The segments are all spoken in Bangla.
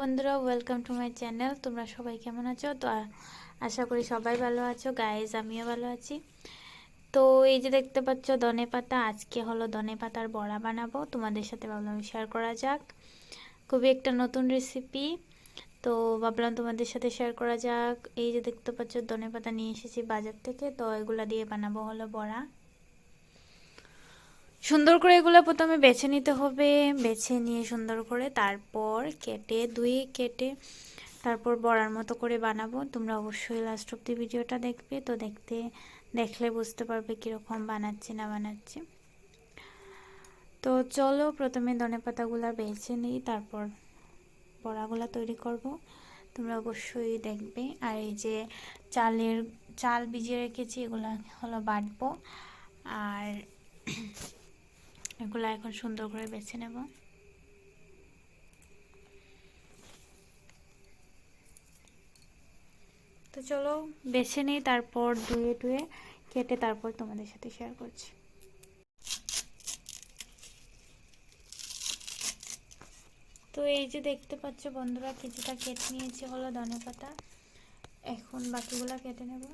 বন্ধুরা ওয়েলকাম টু মাই চ্যানেল তোমরা সবাই কেমন আছো? তো আশা করি সবাই ভালো আছো। গাইজ আমিও ভালো আছি। তো এই যে দেখতে পাচ্ছ, ধনে পাতা। আজকে হলো ধনে পাতার বড়া বানাবো। তোমাদের সাথে ভাবলাম শেয়ার করা যাক। খুবই একটা নতুন রেসিপি তো ভাবলাম তোমাদের সাথে শেয়ার করা যাক। এই যে দেখতে পাচ্ছ, ধনে পাতা নিয়ে এসেছি বাজার থেকে। তো এগুলা দিয়ে বানাবো হলো বড়া। সুন্দর করে এগুলো প্রথমে বেছে নিতে হবে। বেছে নিয়ে সুন্দর করে তারপর কেটে, ধুয়ে কেটে তারপর বড়ার মতো করে বানাবো। তোমরা অবশ্যই লাস্ট অব্দি ভিডিওটা দেখবে। তো দেখতে, দেখলে বুঝতে পারবে কীরকম বানাচ্ছি না বানাচ্ছি। তো চলো প্রথমে ধনে পাতাগুলো বেছে নিই, তারপর বড়াগুলো তৈরি করব। তোমরা অবশ্যই দেখবে। আর এই যে চালের, চাল ভিজিয়ে রেখেছি, এগুলো হলো বাটবো। আর এগুলো এখন সুন্দর করে বেছে নেব। তো চলো, বেছে নিই, তারপর ধুয়ে টুয়ে কেটে তারপর তোমাদের সাথে শেয়ার করছি। তো এই যে দেখতে পাচ্ছ বন্ধুরা, কিছুটা কেটে নিয়েছি হলো ধনে পাতা এখন বাকিগুলো কেটে নেব।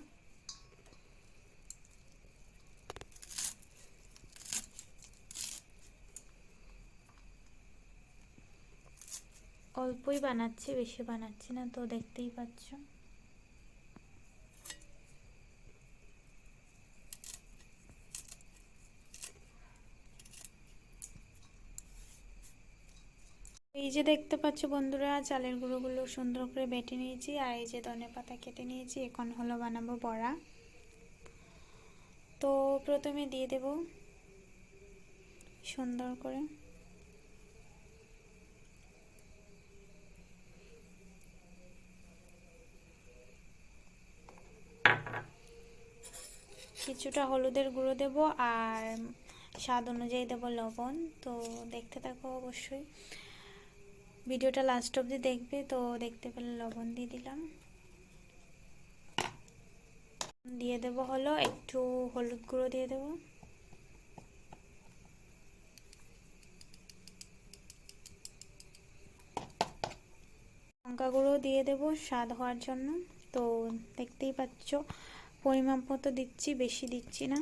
অল্পই বানাচ্ছি, বেশি বানাচ্ছি না, তো দেখতেই পাচ্ছ। এই যে দেখতে পাচ্ছ বন্ধুরা, চালের গুঁড়োগুলো সুন্দর করে বেটে নিয়েছি, আর এই যে ধনে পাতা কেটে নিয়েছি, এখন হলো বানাবো বড়া। তো প্রথমে দিয়ে দেব সুন্দর করে। কিছুটা হলুদের গুঁড়ো দেব আর স্বাদ অনুযায়ী দেব লবণ। তো দেখতে থাকো অবশ্যই। ভিডিওটা লাস্ট অবধি দেখবে, তো দেখতে পেলে লবণ দিয়ে দিলাম। দিয়ে দেব হলো একটু হলুদ গুঁড়ো দিয়ে দেব। লঙ্কা গুঁড়ো দিয়ে দেব স্বাদ হওয়ার জন্য। তো দেখতেই পাচ্ছ পরিমাপ মতো দিচ্ছি, বেশি দিচ্ছি না।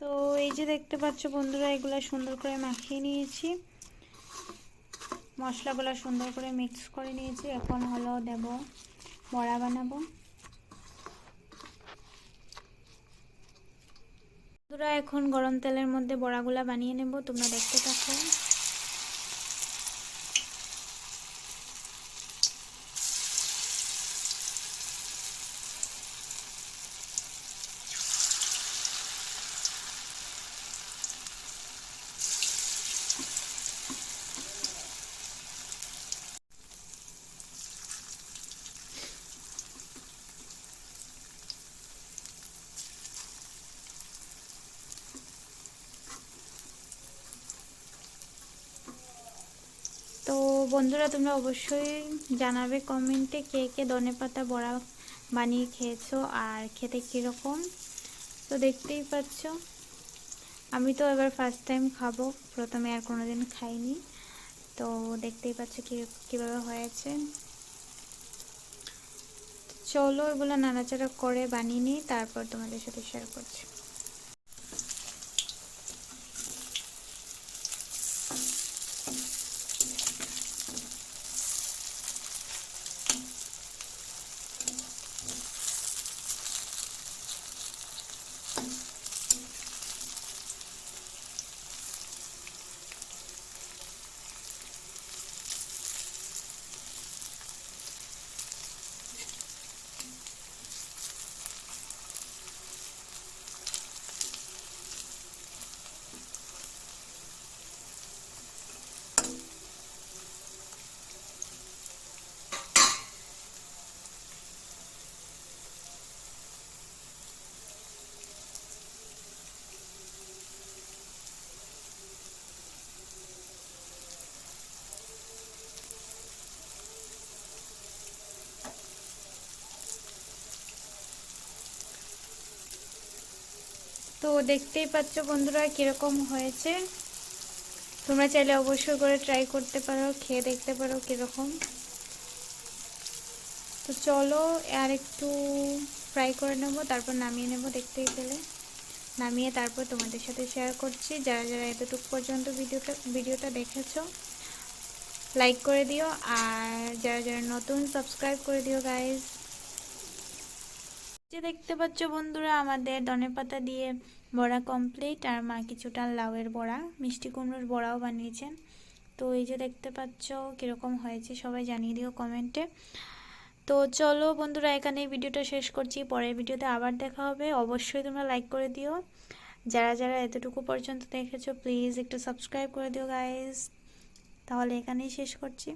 তো এই যে দেখতে পাচ্ছ বন্ধুরা, এগুলো সুন্দর করে মাখিয়ে নিয়েছি। মশলাগুলো সুন্দর করে মিক্স করে নিয়েছি। এখন হলো দেব বড়া বানাবো। বন্ধুরা, এখন গরম তেলের মধ্যে বড়াগুলা বানিয়ে নেব। তোমরা দেখতে থাকো তো বন্ধুরা, তোমরা অবশ্যই জানাবে কমেন্টে কে কে ধনে পাতা বড়া বানিয়ে খেয়েছো আর খেতে কীরকম। তো দেখতেই পাচ্ছ, আমি তো এবার ফার্স্ট টাইম খাব, প্রথমে আর কোনো দিন খাইনি। তো দেখতেই পাচ্ছ কী, কীভাবে হয়েছে। চলো এগুলো নাড়াচাড়া করে বানিয়ে নিই, তারপর তোমাদের সাথে শেয়ার করছি। তো দেখতেই পাচ্ছ বন্ধুরা কীরকম হয়েছে। তোমরা চাইলে অবশ্যই করে ট্রাই করতে পারো, খেয়ে দেখতে পারো কীরকম। তো চলো আর একটু ফ্রাই করে নেব, তারপর নামিয়ে নেব দেখতেই পেলে। নামিয়ে তারপর তোমাদের সাথে শেয়ার করছি। যারা যারা এতটুকু পর্যন্ত ভিডিওটা ভিডিওটা দেখেছ লাইক করে দিও। আর যারা যারা নতুন সাবস্ক্রাইব করে দিও গাইজ যে দেখতে পাচ্ছ বন্ধুরা, আমাদের ধনেপাতা দিয়ে বড়া কমপ্লিট আর মা কিছুটা লাউয়ের বড়া, মিষ্টি কুমড়োর বড়াও বানিয়েছেন তো এই যে দেখতে পাচ্ছ কীরকম হয়েছে, সবাই জানিয়ে দিও কমেন্টে তো চলো বন্ধুরা এখানে ভিডিওটা শেষ করছি। পরের ভিডিওতে আবার দেখা হবে। অবশ্যই তোমরা লাইক করে দিও। যারা যারা এতটুকু পর্যন্ত দেখেছ প্লিজ একটু সাবস্ক্রাইব করে দিও গাইজ তাহলে এখানেই শেষ করছি।